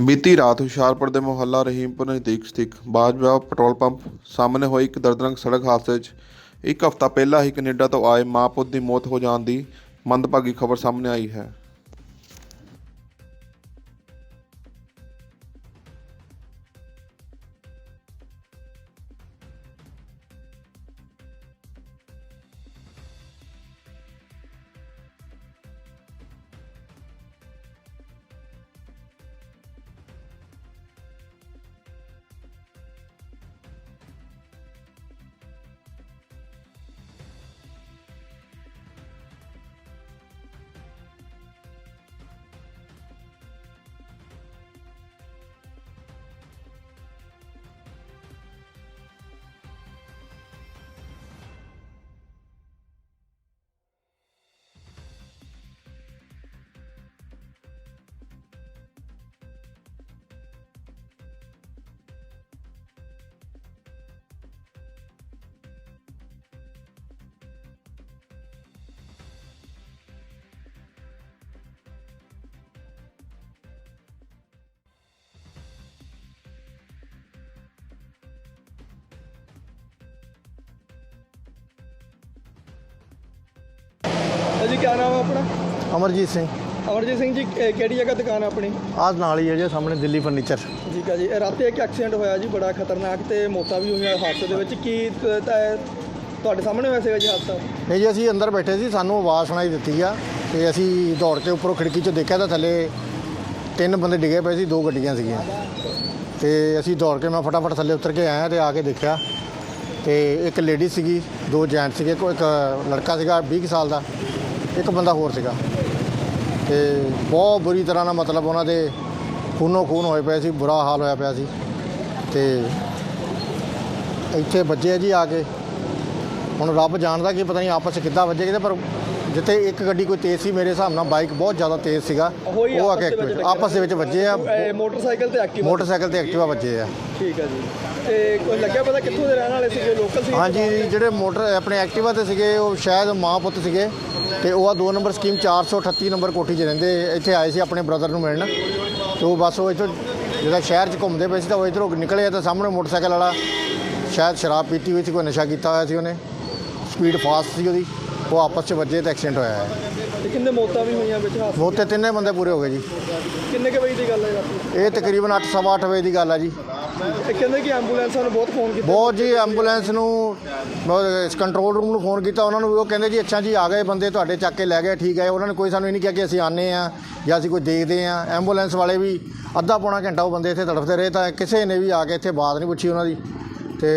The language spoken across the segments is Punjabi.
ਬੀਤੀ ਰਾਤ ਹੁਸ਼ਿਆਰਪੁਰ ਦੇ ਮੁਹੱਲਾ ਰਹੀਮਪੁਰ ਨਜ਼ਦੀਕ ਸਥਿਤ ਬਾਜਵਾ ਪੈਟਰੋਲ ਪੰਪ ਸਾਹਮਣੇ ਹੋਏ ਇੱਕ ਦਰਦਨਾਕ ਸੜਕ ਹਾਦਸੇ 'ਚ ਇੱਕ ਹਫ਼ਤਾ ਪਹਿਲਾਂ ਹੀ ਕੈਨੇਡਾ ਤੋਂ ਆਏ ਮਾਂ ਪੁੱਤ ਦੀ ਮੌਤ ਹੋ ਜਾਣ ਦੀ ਮੰਦਭਾਗੀ ਖਬਰ ਸਾਹਮਣੇ ਆਈ ਹੈ। ਜੀ ਕੀ ਨਾਮ ਹੈ ਆਪਣਾ? ਅਮਰਜੀਤ ਸਿੰਘ। ਅਮਰਜੀਤ ਸਿੰਘ ਜੀ ਕਿ- ਕਿਹੜੀ ਜਗ੍ਹਾ ਦੁਕਾਨ ਆਪਣੀ? ਆਹ ਨਾਲ ਹੀ ਹੈ ਜੀ ਸਾਹਮਣੇ ਦਿੱਲੀ ਫਰਨੀਚਰ ਠੀਕ ਹੈ ਜੀ ਇਹ ਰਾਤੀ ਇੱਕ ਐਕਸੀਡੈਂਟ ਹੋਇਆ ਜੀ ਬੜਾ ਖਤਰਨਾਕ ਤੇ ਮੌਤਾਂ ਵੀ ਹੋਈਆਂ ਹਾਦਸੇ ਦੇ ਵਿੱਚ। ਕੀ ਤ- ਤ- ਤੁਹਾਡੇ ਸਾਹਮਣੇ ਹੋਇਆ ਸੀਗਾ ਜੀ ਹਾਦਸਾ? ਨਹੀਂ ਜੀ ਅਸੀਂ ਅੰਦਰ ਬੈਠੇ ਸੀ ਸਾਨੂੰ ਆਵਾਜ਼ ਸੁਣਾਈ ਦਿੱਤੀ ਆ ਤੇ ਅਸੀਂ ਦੌੜ ਕੇ ਉੱਪਰੋਂ ਖਿੜਕੀ 'ਚੋਂ ਦੇਖਿਆ ਤਾਂ ਥੱਲੇ ਤਿੰਨ ਬੰਦੇ ਡਿੱਗੇ ਪਏ ਸੀ ਦੋ ਗੱਡੀਆਂ ਸੀਗੀਆਂ। ਤੇ ਅਸੀਂ ਦੌੜ ਕੇ ਮੈਂ ਫਟਾਫਟ ਥੱਲੇ ਉਤਰ ਕੇ ਆਇਆ ਤੇ ਆ ਕੇ ਦੇਖਿਆ। ਤੇ ਇੱਕ ਲੇਡੀ ਸੀਗੀ ਦੋ ਜੈਂਟ ਸੀਗੇ ਕੋਈ ਇੱਕ ਲੜਕਾ ਸੀਗਾ 20 ਕੁ ਸਾਲ ਦਾ। ਇੱਕ ਬੰਦਾ ਹੋਰ ਸੀਗਾ। ਤੇ ਬਹੁਤ ਬੁਰੀ ਤਰ੍ਹਾਂ ਨਾਲ ਮਤਲਬ ਉਹਨਾਂ ਦੇ ਖੂਨੋ ਖੂਨ ਹੋਏ ਪਏ ਸੀ ਬੁਰਾ ਹਾਲ ਹੋਇਆ ਪਿਆ ਸੀ। ਤੇ ਇੱਥੇ ਵੱਜੇ ਜੀ ਆ ਕੇ। ਹੁਣ ਰੱਬ ਜਾਣਦਾ ਕਿ ਪਤਾ ਨਹੀਂ ਆਪਸ 'ਚ ਕਿੱਦਾਂ ਵੱਜੇ ਕਿਤੇ ਪਰ ਜਿੱਥੇ ਇੱਕ ਗੱਡੀ ਕੋਈ ਤੇਜ਼ ਸੀ ਮੇਰੇ ਹਿਸਾਬ ਨਾਲ ਬਾਈਕ ਬਹੁਤ ਜ਼ਿਆਦਾ ਤੇਜ਼ ਸੀਗਾ। ਉਹੀ ਆ ਕੇ ਵਿੱਚ ਆਪਸ ਦੇ ਵਿੱਚ ਵੱਜੇ ਆ। ਮੋਟਰਸਾਈਕਲ ਤੇ ਐਕਟਿਵਾ ਮੋਟਰਸਾਈਕਲ ਤੇ ਐਕਟਿਵਾ ਵੱਜੇ ਆ। ਠੀਕ ਹੈ ਜੀ। ਤੇ ਕੋਈ ਲੱਗਿਆ ਪਤਾ ਕਿੱਥੋਂ ਦੇ ਰਹਿਣ ਵਾਲੇ ਸੀਗੇ? ਲੋਕਲ ਸੀ ਹਾਂਜੀ ਜਿਹੜੇ ਮੋਟਰ ਆਪਣੇ ਐਕਟਿਵਾ ਤੇ ਸੀਗੇ ਉਹ ਸ਼ਾਇਦ ਮਾਂ ਪੁੱਤ ਸੀਗੇ। ਤੇ ਉਹ ਆ 2 ਨੰਬਰ ਸਕੀਮ 438 ਨੰਬਰ ਕੋਠੀ 'ਚ ਰਹਿੰਦੇ। ਇੱਥੇ ਆਏ ਸੀ ਆਪਣੇ ਬ੍ਰਦਰ ਨੂੰ ਮਿਲਣ। ਤੇ ਉਹ ਬਸ ਉਹ ਇੱਥੋਂ ਜਿਹੜਾ ਸ਼ਹਿਰ 'ਚ ਘੁੰਮਦੇ ਪਏ ਸੀ ਤਾਂ ਉਹ ਇੱਧਰੋਂ ਨਿਕਲੇ ਤਾਂ ਸਾਹਮਣੇ ਮੋਟਰਸਾਈਕਲ ਵਾਲਾ। ਸ਼ਾਇਦ ਸ਼ਰਾਬ ਪੀਤੀ ਹੋਈ ਸੀ ਕੋਈ ਨਸ਼ਾ ਕੀਤਾ ਹੋਇਆ ਸੀ ਉਹਨੇ। ਸਪੀਡ ਫਾਸਟ ਸੀ ਉਹਦੀ। ਉਹ ਆਪਸ 'ਚ ਵੱਜੇ ਤੇ ਐਕਸੀਡੈਂਟ ਹੋਇਆ ਹੈ। ਤੇ ਕਿੰਨੇ ਮੌਤਾਂ ਵੀ ਹੋਈਆਂ ਵਿੱਚ ਹਾਦਸੇ? ਉਹ ਤੇ ਤਿੰਨੇ ਬੰਦੇ ਪੂਰੇ ਹੋ ਗਏ ਜੀ। ਕਿੰਨੇ ਕੁ ਵਜੇ ਦੀ ਗੱਲ ਹੈ ਇਹ ਤਕਰੀਬਨ 8 ਸਵਾ ਅੱਠ ਵਜੇ ਦੀ ਗੱਲ ਆ ਜੀ। ਇਹ ਕਹਿੰਦੇ ਕਿ ਐਂਬੂਲੈਂਸਾਂ ਨੂੰ ਬਹੁਤ ਫੋਨ ਕੀਤਾ। ਬਹੁਤ ਜੀ ਐਂਬੂਲੈਂਸ ਨੂੰ ਬਹੁਤ ਇਸ ਕੰਟਰੋਲ ਰੂਮ ਨੂੰ ਫੋਨ ਕੀਤਾ। ਉਹਨਾਂ ਨੂੰ ਉਹ ਕਹਿੰਦੇ ਜੀ ਅੱਛਾ ਜੀ ਆ ਗਏ ਬੰਦੇ ਤੁਹਾਡੇ ਚੱਕ ਕੇ ਲੈ ਗਏ ਠੀਕ ਹੈ। ਉਹਨਾਂ ਨੇ ਕੋਈ ਸਾਨੂੰ ਇਹ ਨਹੀਂ ਕਿਹਾ ਕਿ ਅਸੀਂ ਆਨੇ ਆ ਜਾਂ ਅਸੀਂ ਕੋਈ ਦੇਖਦੇ ਆ ਐਂਬੂਲੈਂਸ ਵਾਲੇ ਵੀ ਅੱਧਾ ਪੌਣਾ ਘੰਟਾ ਉਹ ਬੰਦੇ ਇੱਥੇ ਤੜਫਦੇ ਰਹੇ ਤਾਂ ਕਿਸੇ ਨੇ ਵੀ ਆ ਕੇ ਇੱਥੇ ਬਾਤ ਨਹੀਂ ਪੁੱਛੀ ਉਹਨਾਂ ਦੀ। ਤੇ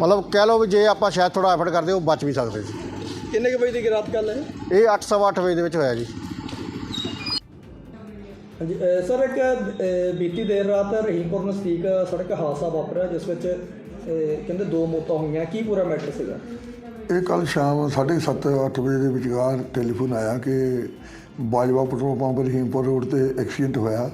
ਮਤਲਬ ਕਹਿ ਲਓ ਵੀ ਜੇ ਆਪਾਂ ਸ਼ਾਇਦ ਥੋੜਾ ਐਫਰਟ ਕਰਦੇ ਉਹ ਬਚ ਵੀ ਸਕਦੇ ਸੀ। ਕਿੰਨੇ ਕੁ ਵਜੇ ਦੀ ਰਾਤ ਗੱਲ ਹੈ? ਇਹ 8 ਸਵਾ ਅੱਠ ਵਜੇ ਦੇ ਵਿੱਚ ਹੋਇਆ ਜੀ। ਸਰ, ਇੱਕ ਬੀਤੀ ਦੇਰ ਰਾਤ ਰਹੀਮਪੁਰ ਨਜ਼ਦੀਕ ਸੜਕ ਹਾਦਸਾ ਵਾਪਰਿਆ, ਜਿਸ ਵਿੱਚ ਕਹਿੰਦੇ ਦੋ ਮੌਤਾਂ ਹੋਈਆਂ। ਕੀ ਪੂਰਾ ਮੈਟਰ ਸੀਗਾ? ਇਹ ਕੱਲ ਸ਼ਾਮ 7:30 ਅੱਠ ਵਜੇ ਦੇ ਵਿਚਕਾਰ ਟੈਲੀਫੋਨ ਆਇਆ ਕਿ Bajwa petrol pump Rahimpur road ਤੇ ਐਕਸੀਡੈਂਟ ਹੋਇਆ।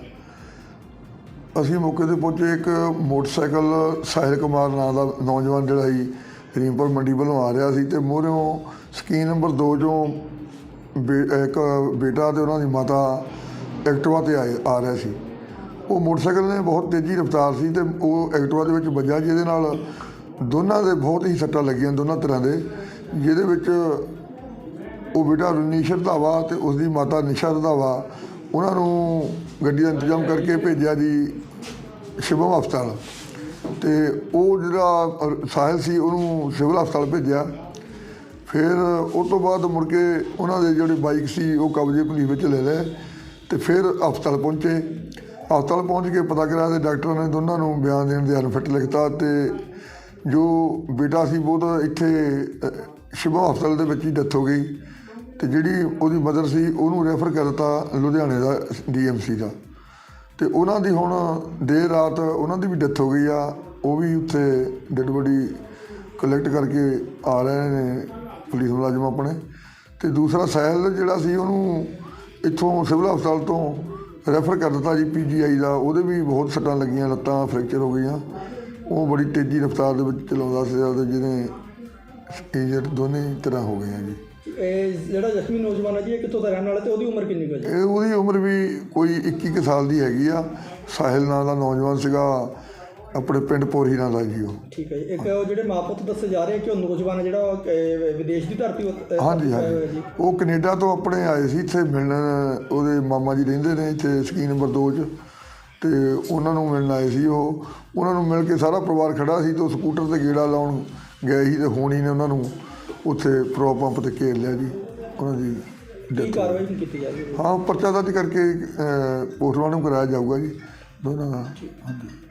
ਅਸੀਂ ਮੌਕੇ ਤੇ ਪਹੁੰਚੇ, ਇੱਕ ਮੋਟਰਸਾਈਕਲ ਸਾਹਿਲ ਕੁਮਾਰ ਨਾਂ ਦਾ ਨੌਜਵਾਨ ਜਿਹੜਾ ਸੀ, ਰਹੀਮਪੁਰ ਮੰਡੀ ਵੱਲੋਂ ਆ ਰਿਹਾ ਸੀ ਤੇ ਮੋਹਰੋਂ ਸਕੀਨ ਨੰਬਰ 2 ਚੋਂ ਬੇ- ਇੱਕ ਬੇਟਾ ਤੇ ਉਹਨਾਂ ਦੀ ਮਾਤਾ ਐਕਟਿਵਾ ਤੇ ਆਏ ਆ ਰਿਹਾ ਸੀ। ਉਹ ਮੋਟਰਸਾਈਕਲ ਨੇ ਬਹੁਤ ਤੇਜ਼ੀ ਰਫ਼ਤਾਰ ਸੀ ਤੇ ਉਹ ਐਕਟਿਵਾ ਦੇ ਵਿੱਚ ਵੱਜਾ ਜਿਹਦੇ ਨਾਲ ਦੋਨਾਂ ਦੇ ਬਹੁਤ ਹੀ ਸੱਟਾਂ ਲੱਗੀਆਂ ਦੋਨਾਂ ਤਰ੍ਹਾਂ ਦੇ ਜਿਹਦੇ ਵਿੱਚ ਉਹ ਬੇਟਾ ਰੁਨੀਸ਼ ਰੰਧਾਵਾ ਤੇ ਉਸ ਦੀ ਮਾਤਾ ਨਿਸ਼ਾ ਰੰਧਾਵਾ ਉਹਨਾਂ ਨੂੰ ਗੱਡੀ ਦਾ ਇੰਤਜ਼ਾਮ ਕਰਕੇ ਭੇਜਿਆ ਜੀ ਸ਼ਿਵਮ ਹਸਪਤਾਲ। ਤੇ ਉਹ ਜਿਹੜਾ ਅ, ਸਾਹਿਲ ਸੀ ਉਹਨੂੰ ਸਿਵਲ ਹਸਪਤਾਲ ਭੇਜਿਆ। ਫਿਰ ਉਹ ਤੋਂ ਬਾਅਦ ਮੁੜ ਕੇ ਉਹਨਾਂ ਦੇ ਜਿਹੜੇ ਬਾਈਕ ਸੀ ਉਹ ਕਬਜ਼ੇ ਪੁਲਿਸ ਵਿੱਚ ਲੈ ਲਏ। ਤੇ ਫਿਰ ਹਸਪਤਾਲ ਪਹੁੰਚੇ। ਹਸਪਤਾਲ ਪਹੁੰਚ ਕੇ ਪਤਾ ਕਰਿਆ ਤੇ ਡਾਕਟਰਾਂ ਨੇ ਦੋਨਾਂ ਨੂੰ ਬਿਆਨ ਦੇਣ ਦੇ ਅਨਫਿਟ ਲਿਖਤਾ ਤੇ ਜੋ ਬੇਟਾ ਸੀ ਉਹ ਇੱਥੇ ਸ਼ਿਵਾ ਹਸਪਤਾਲ ਦੇ ਵਿੱਚ ਹੀ ਡੈਥ ਹੋ ਗਈ ਤੇ ਜਿਹੜੀ ਉਹਦੀ ਮਦਰ ਸੀ ਉਹਨੂੰ ਰੈਫਰ ਕਰ ਦਿੱਤਾ ਲੁਧਿਆਣੇ ਦਾ ਡੀਐਮਸੀ ਦਾ। ਤੇ ਉਹਨਾਂ ਦੀ ਹੁਣ ਦੇਰ ਰਾਤ ਉਹਨਾਂ ਦੀ ਵੀ ਡੈਥ ਹੋ ਗਈ ਆ, ਉਹ ਵੀ ਉੱਥੇ ਡੈਡ ਬੋਡੀ ਕਲੈਕਟ ਕਰਕੇ ਆ ਰਹੇ ਨੇ ਪੁਲਿਸ ਮੁਲਾਜ਼ਮ ਆਪਣੇ। ਤੇ ਦੂਸਰਾ ਸੈਲ ਜਿਹੜਾ ਸੀ ਉਹਨੂੰ ਇੱਥੋਂ ਸਿਵਲ ਹਸਪਤਾਲ ਤੋਂ ਰੈਫਰ ਕਰ ਦਿੱਤਾ ਜੀ ਪੀਜੀਆਈ ਦਾ ਉਹਦੇ ਵੀ ਬਹੁਤ ਸੱਟਾਂ ਲੱਗੀਆਂ ਲੱਤਾਂ ਫ੍ਰੈਕਚਰ ਹੋ ਗਈਆਂ। ਉਹ ਬੜੀ ਤੇਜ਼ੀ ਰਫ਼ਤਾਰ ਦੇ ਵਿੱਚ ਚਲਾਉਂਦਾ ਸੀ ਤੇ ਜਿਹਨੇ ਇੰਜਰ ਦੋਨੇ ਤਰ੍ਹਾਂ ਹੋ ਗਏ ਆ ਜੀ। ਇਹ ਜਿਹੜਾ ਜ਼ਖਮੀ ਨੌਜਵਾਨ ਹੈ ਜੀ ਇਹ ਕਿੱਥੋਂ ਦਾ ਰਹਿਣ ਵਾਲਾ ਤੇ ਉਹਦੀ ਉਮਰ ਕਿੰਨੀ ਕੁ ਹੈ ਜੀ? ਇਹ ਉਹਦੀ ਉਮਰ ਵੀ ਕੋਈ 21 ਕੁ ਸਾਲ ਦੀ ਹੈਗੀ ਆ। ਸਾਹਿਲ ਨਾਂ ਦਾ ਨੌਜਵਾਨ ਸੀਗਾ। ਆਪਣੇ ਪਿੰਡ ਪੋਰੀ ਨਾਂ ਦਾ ਜੀ ਉਹ। ਠੀਕ ਹੈ ਜੀ। ਇੱਕ ਉਹ ਜਿਹੜੇ ਮਾਂ ਪੁੱਤ ਦੱਸੇ ਜਾ ਰਹੇ ਕਿ ਉਹ ਨੌਜਵਾਨ ਜਿਹੜਾ ਉਹ, ਅਹ, ਵਿਦੇਸ਼ ਦੀ ਧਰਤੀ ਉੱਤੇ- ਹਾਂਜੀ ਹਾਂਜੀ। ਉਹ ਕੈਨੇਡਾ ਤੋਂ ਆਪਣੇ ਆਏ ਸੀ ਇੱਥੇ ਮਿਲਣ ਉਹਦੇ ਮਾਮਾ ਜੀ ਰਹਿੰਦੇ ਨੇ ਇੱਥੇ ਸਕੀਨ ਨੰਬਰ 2 'ਚ। ਤੇ ਉਹਨਾਂ ਨੂੰ ਮਿਲਣ ਆਏ ਸੀ ਉਹ। ਉਹਨਾਂ ਨੂੰ ਮਿਲ ਕੇ ਸਾਰਾ ਪਰਿਵਾਰ ਖੜਾ ਸੀ ਤੇ ਉਹ ਸਕੂਟਰ ਤੇ ਗੇੜਾ ਲਾਉਣ ਗਏ ਸੀ ਤੇ ਹੋਣੀ ਨੇ ਉਹਨਾਂ ਨੂੰ ਉੱਥੇ ਪੈਟਰੋਲ ਪੰਪ ਤੇ ਘੇਰ ਲਿਆ ਜੀ। ਉਹਨਾਂ ਦੀ ਕੀ death ਹੋ ਗਈ। ਕਾਰਵਾਈ ਨਹੀਂ ਕੀਤੀ ਜਾ ਰਹੀ ਹਾਂ? ਪਰਚਾ ਦਰਜ ਕਰਕੇ ਪੋਸਟਮਾਰਟਮ ਕਰਾਇਆ ਜਾਊਗਾ ਜੀ। ਦੋਨਾਂ ਦਾ। ਹਾਂਜੀ।